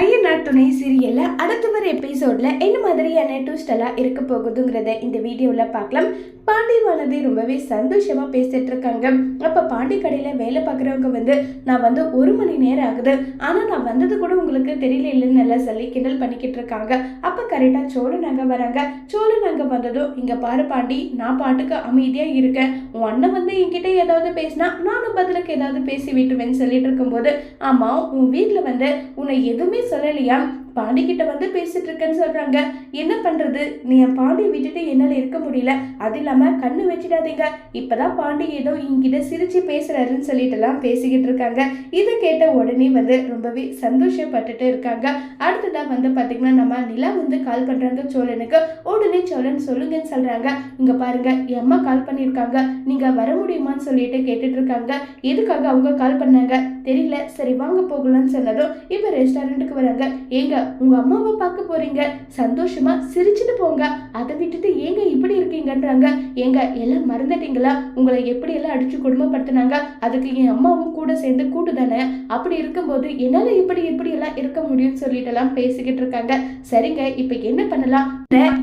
ஐயனார் துணை சீரியலில் அடுத்த வர எபிசோடில் என்ன மாதிரியான டூஸ்டெல்லாம் இருக்க போகுதுங்கிறத இந்த வீடியோவில் பார்க்கலாம். பாண்டி வானதி ரொம்பவே சந்தோஷமாக பேசிகிட்டு இருக்காங்க. அப்போ பாண்டி கடையில் வேலை பார்க்குறவங்க வந்து நான் வந்து ஒரு மணி நேரம் ஆகுது. ஆனால் நான் வந்தது கூட உங்களுக்கு தெரியல இல்லைன்னு நல்லா சொல்லி கிண்டல் பண்ணிக்கிட்டு இருக்காங்க. அப்ப கரெக்டா சோழனாங்க வராங்க. சோழனாங்க வந்ததும் இங்கே பாரு பாண்டி நான் பாட்டுக்கு அமைதியாக இருக்கேன். உன் அண்ணன் வந்து என்கிட்ட ஏதாவது பேசினா நானும் பதிலுக்கு ஏதாவது பேசி விட்டுவேன்னு சொல்லிட்டு இருக்கும்போது ஆமாம் உன் வீட்டில் வந்து உன்னை எதுவுமே சொல்லலையா? பாண்டி கிட்ட வந்து பேசிட்டு இருக்கேன்னு சொல்றாங்க. என்ன பண்றது? நீ என் பாண்டியை விட்டுட்டு என்னால இருக்க முடியல. அது இல்லாம கண்ணு வச்சிடாதீங்க. இப்பதான் பாண்டி ஏதோ இங்க சிரிச்சு பேசுறாருன்னு சொல்லிட்டு எல்லாம் பேசிக்கிட்டு இருக்காங்க. இதை கேட்ட உடனே வந்து ரொம்பவே சந்தோஷப்பட்டுட்டு இருக்காங்க. அடுத்ததாக வந்து பாத்தீங்கன்னா நம்ம நிலா வந்து கால் பண்றாங்க சோழனுக்கு. உடனே சோழன் சொல்லுங்கன்னு சொல்றாங்க. இங்க பாருங்க என் அம்மா கால் பண்ணியிருக்காங்க. நீங்க வர முடியுமான்னு சொல்லிட்டு கேட்டுட்டு இருக்காங்க. எதுக்காக அவங்க கால் பண்ணாங்க? தெரியல. சரி வாங்க போகலாம்னு சொன்னதும் இப்ப ரெஸ்டாரண்ட்டுக்கு வராங்க. ஏங்க உங்க அம்மாவை பார்க்க போறீங்க. சந்தோஷமா சிரிச்சுட்டு போங்க. அதை விட்டுட்டு ஏங்க இப்படி இருக்கீங்கன்றாங்க. ஏங்க எல்லாம் மறந்துட்டீங்களா? உங்களை எப்படி எல்லாம் அடிச்சு கொடுமைப்படுத்தினாங்க அதுக்கு என் அம்மாவும் கூட சேர்ந்து கூட்டு தானே. அப்படி இருக்கும்போது என்னால இப்படி இப்படி எல்லாம் இருக்க முடியும்னு சொல்லிட்டு எல்லாம் பேசிக்கிட்டு இருக்காங்க. சரிங்க இப்ப என்ன பண்ணலாம்?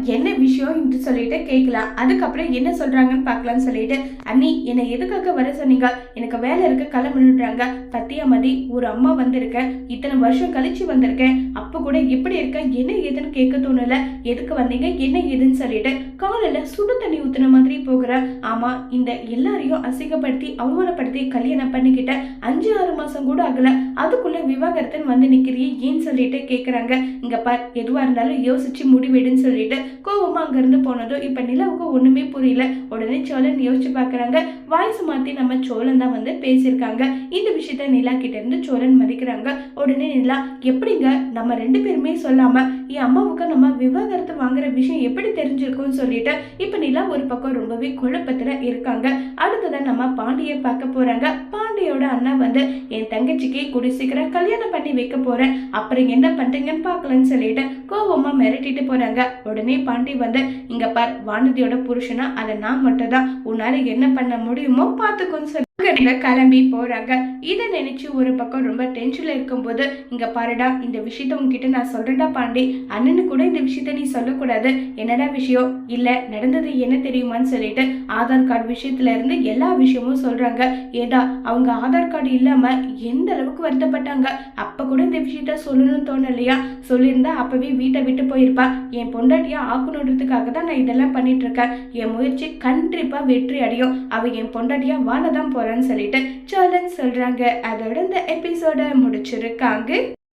என்ன விஷயம் என்று சொல்லிட்டு கேட்கலாம். அதுக்கப்புறம் என்ன சொல்றாங்கன்னு பார்க்கலாம்னு சொல்லிட்டு. அண்ணி என்னை எதுக்காக வர சொன்னீங்க? எனக்கு வேலை இருக்கு கிளம்புன்றாங்க. பத்தியா மதி ஒரு அம்மா வந்திருக்கேன். இத்தனை வருஷம் கழிச்சு வந்திருக்கேன். அப்ப கூட எப்படி இருக்க என்ன ஏதுன்னு கேட்க தோணல. எதுக்கு வந்தீங்க? என்ன ஏதுன்னு சொல்லிட்டு. காலையில சுடு தண்ணி ஊத்துன மாதிரி போகிற ஆமா இந்த எல்லாரையும் அசிங்கப்படுத்தி அவமானப்படுத்தி கல்யாணம் பண்ணிக்கிட்ட அஞ்சு ஆறு மாசம் கூட ஆகல. அதுக்குள்ள விவாகரத்துன்னு வந்து நிக்கிறியே ஏன்னு சொல்லிட்டு கேக்குறாங்க. இங்க பார் எதுவா இருந்தாலும் யோசிச்சு முடிவெடுன்னு சொல்லிட்டு கோவமா அங்க இருந்து போனதும் இப்ப நிலவுக்கு ஒண்ணுமே புரியல. உடனே சோழன் யோசிச்சு பாக்குறாங்க. வாய்ஸ் மாத்தி நம்ம சோழன் தான் வந்து பேசியிருக்காங்க. இந்த விஷயத்த நிலா கிட்ட இருந்து சோழன் மதிக்கிறாங்க. உடனே நிலா எப்படிங்க? நம்ம ரெண்டு பேருமே சொல்லாம என் அம்மாவுக்கு நம்ம விவாகரத்து வாங்குற விஷயம் எப்படி தெரிஞ்சிருக்கும்னு சொல்லிட்டு இப்ப நிலா ஒரு பக்கம் ரொம்பவே குழப்பத்துல இருக்காங்க. அடுத்ததான் நம்ம பாண்டியை பார்க்க போறாங்க. பாண்டியோட அண்ணா வந்து என் தங்கச்சிக்கு குடி சீக்கிரம் கல்யாணம் பண்ணி வைக்க போறேன். அப்புறம் என்ன பண்றீங்கன்னு பார்க்கலன்னு சொல்லிட்டு கோவமா மிரட்டிட்டு போறாங்க. உடனே பாண்டி வந்து இங்க பார் வானதியோட புருஷனா? அதை நான் மட்டும் தான் உன்னால என்ன பண்ண முடியுமோ பார்த்துக்கோன்னு சொல்லி அங்க கிளம்பி போறாங்க. இதை நினைச்சு ஒரு பக்கம் ரொம்ப டென்ஷன்ல இருக்கும்போது இங்க பாருடா இந்த விஷயத்த உங்ககிட்ட நான் சொல்றேன்டா பாண்டி. அண்ணனு கூட இந்த விஷயத்த நீ சொல்லக்கூடாது. என்னடா விஷயம்? இல்ல நடந்தது என்ன தெரியுமான்னு சொல்லிட்டு ஆதார் கார்டு விஷயத்துல இருந்து எல்லா விஷயமும் சொல்றாங்க. ஏதா அவங்க ஆதார் கார்டு இல்லாம எந்த அளவுக்கு வருத்தப்பட்டாங்க? அப்ப கூட இந்த விஷயத்த சொல்லணும்னு தோணலையா? சொல்லியிருந்தா அப்பவே வீட்டை விட்டு போயிருப்பா. என் பொண்டாட்டியா ஆக்கணுன்றதுக்காக தான் நான் இதெல்லாம் பண்ணிட்டு இருக்கேன். என் முயற்சி கண்டிப்பா வெற்றி அடையும். அவ என் பொண்டாட்டியா வாழ தான் போறான்னு சொல்லிட்டு சோழன் சொல்றாங்க. அதோட இந்த எபிசோட முடிச்சிருக்காங்க.